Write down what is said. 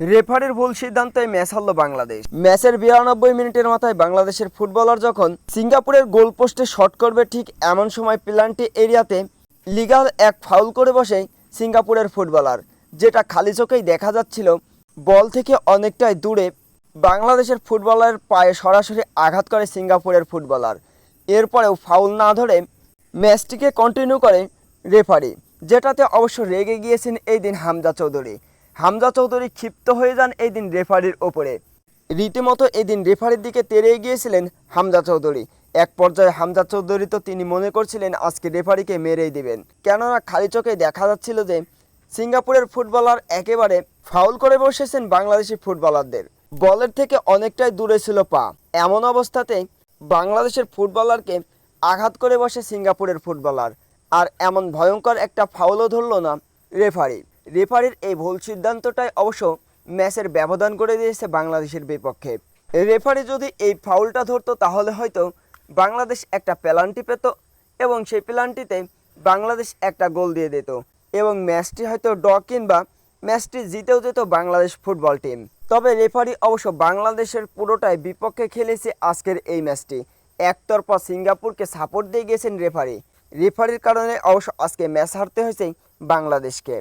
রেফারির ভুল সিদ্ধান্তে ম্যাচ হারল বাংলাদেশ। ম্যাচের বিরানব্বই মিনিটের মাথায় বাংলাদেশের ফুটবলার যখন সিঙ্গাপুরের গোল পোস্টে শট করবে ঠিক এমন সময় প্লান্টি এরিয়াতে লিগাল এক ফাউল করে বসে সিঙ্গাপুরের ফুটবলার, যেটা খালি চোখেই দেখা যাচ্ছিল বল থেকে অনেকটাই দূরে বাংলাদেশের ফুটবলারের পায়ে সরাসরি আঘাত করে সিঙ্গাপুরের ফুটবলার। এরপরেও ফাউল না ধরে ম্যাচটিকে কন্টিনিউ করে রেফারি, যেটাতে অবশ্য রেগে গিয়েছেন এই দিন হামজা চৌধুরী। হামজা চৌধুরী ক্ষিপ্ত হয়ে যান এই দিন রেফারির ওপরে। রীতিমতো এদিন রেফারির দিকে তেড়ে গিয়েছিলেন হামজা চৌধুরী। এক পর্যায়ে হামজা চৌধুরী তো তিনি মনে করছিলেন আজকে রেফারিকে মেরেই দিবেন। কেননা খালি চোখে দেখা যাচ্ছিল যে সিঙ্গাপুরের ফুটবলার একেবারে ফাউল করে বসেছেন বাংলাদেশি ফুটবলারদের। বলের থেকে অনেকটাই দূরে ছিল পা। এমন অবস্থাতে বাংলাদেশের ফুটবলারকে আঘাত করে বসে সিঙ্গাপুরের ফুটবলার। আর এমন ভয়ঙ্কর একটা ফাউলও ধরল না রেফারি। রেফারির এই ভুল সিদ্ধান্তটাই অবশ্য ম্যাচের ব্যবধান করে দিয়েছে বাংলাদেশের বিপক্ষে। রেফারি যদি এই ফাউলটা ধরতো, তাহলে হয়তো বাংলাদেশ একটা পেনাল্টি পেত এবং সেই পেনাল্টিতে বাংলাদেশ একটা গোল দিয়ে দিত এবং ম্যাচটি হয়তো ড কিংবা ম্যাচটি জিতেও যেত বাংলাদেশ ফুটবল টিম। তবে রেফারি অবশ্য বাংলাদেশের পুরোটাই বিপক্ষে খেলেছে আজকের এই ম্যাচটি। একতরফা সিঙ্গাপুরকে সাপোর্ট দিয়ে গেছেন রেফারি। রেফারির কারণে অবশ্য আজকে ম্যাচ হারতে হয়েছে বাংলাদেশকে।